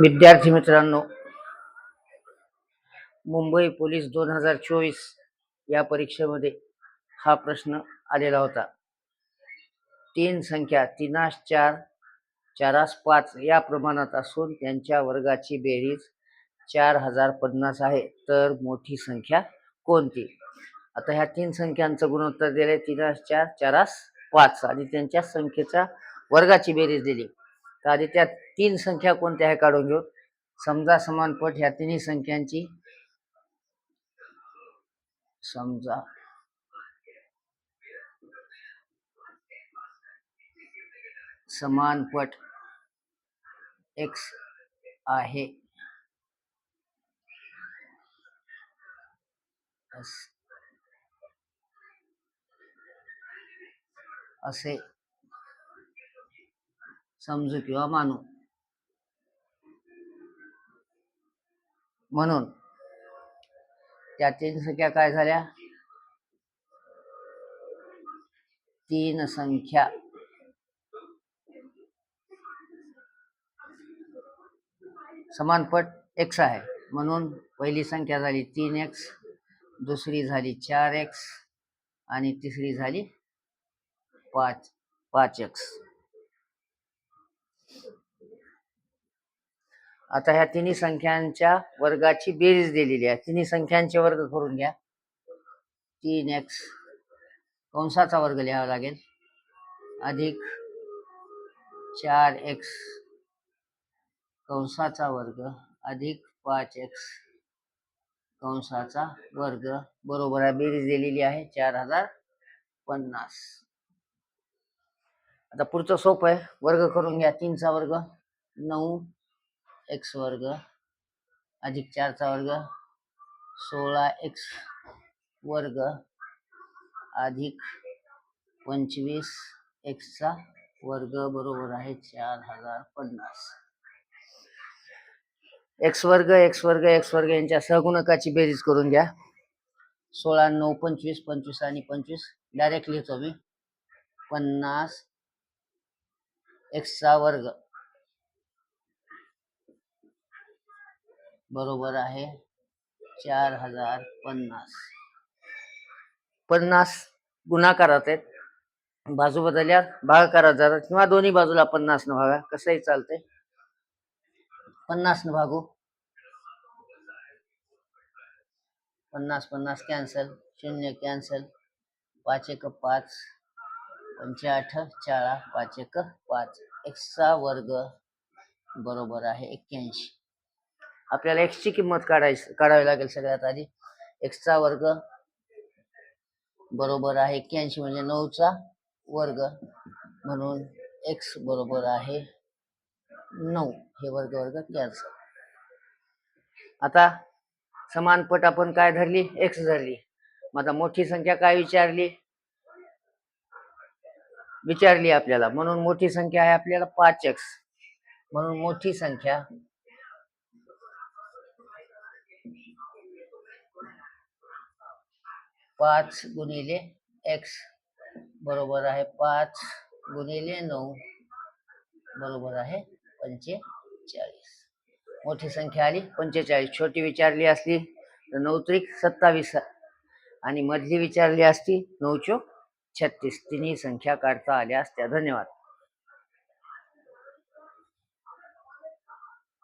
विद्यार्थी मित्रांनो मुंबई पोलीस दोन हजार चोवीस या परीक्षेमध्ये हा प्रश्न आलेला होता. तीन संख्या तीनास चार चारास पाच या प्रमाणात असून त्यांच्या वर्गाची बेरीज चार हजार पन्नास आहे. तर मोठी संख्या कोणती? आता ह्या तीन संख्यांचं गुणोत्तर दिले तीनास चार चारास पाच आणि त्यांच्या संख्येचा वर्गाची बेरीज दिली. तर आधी त्या तीन संख्या को कोणत्या आहे काढून घेऊ. समजा समानपट ह्या तिन्ही संख्यांची. समजा. समानपट एक्स आहे. असे. समजू किंवा मानू. म्हणून त्या तीन संख्या काय झाल्या? तीन संख्या. समानपट एक्स आहे. म्हणून पहिली संख्या झाली तीन एक्स दुसरी झाली चार एक्स आणि तिसरी झाली पाच पाच एक्स आता ह्या तिन्ही संख्यांच्या वर्गाची बेरीज दिलेली आहे. तिन्ही संख्यांचे वर्ग करून घ्या. तीन एक्स कंसाचा वर्ग लिहावा लागेल. अधिक चार एक्स कंसाचा वर्ग अधिक पाच एक्स कंसाचा वर्ग. बरोबर आहे बेरीज दिलेली आहे चार हजार पन्नास. आता पुढचं सोपं आहे. वर्ग करून घ्या. तीनचा वर्ग नऊ एक्स वर्ग अधिक चारचा वर्ग सोळा एक्स वर्ग अधिक पंचवीस एक्सचा वर्ग बरोबर आहे चार हजार पन्नास. एक्स वर्ग एक्स वर्ग एक्स वर्ग यांच्या सहगुणकाची बेरीज करून घ्या. सोळा नऊ पंचवीस पंचवीस आणि पंचवीस. डायरेक्ट लिहितो मी. पन्नास एक्सचा वर्ग. बरोबर आहे. चार हजार पन्नास. पन्नास गुणाकारात आहेत. बाजू बदलल्या भागाकारात जातात किंवा दोन्ही बाजूला पन्नास न भागा. कसंही चालते पन्नास न भागू. पन्नास पन्नास कॅन्सल. शून्य कॅन्सल. पाच एक पाच. पंचाठ चाळा पाच एक पाच. एक्सचा वर्ग बरोबर आहे एक्क्याऐंशी. आपल्याला एक्सची किंमत काढायची काढावी लागेल सगळ्यात आधी. एक्सचा वर्ग बरोबर आहे एक्क्याऐंशी म्हणजे नऊचा वर्ग. म्हणून एक्स बरोबर आहे नऊ. हे वर्ग वर्ग कॅन्सल आता समानपट आपण काय धरली? एक्स धरली. मग आता मोठी संख्या काय विचारली? विचारली आपल्याला. म्हणून मोठी संख्या आहे आपल्याला पाच एक्स म्हणून मोठी संख्या पाच गुणिले एक्स बरोबर आहे पाच गुणिले नऊ बरोबर आहे पंचेचाळीस. मोठी संख्या आली पंचेचाळीस. छोटी विचारली असली तर नऊ त्रिक सत्तावीस. आणि मधली विचारली असती नऊ चोक छत्तीस. तिन्ही संख्या काढता आल्या असत्या धन्यवाद.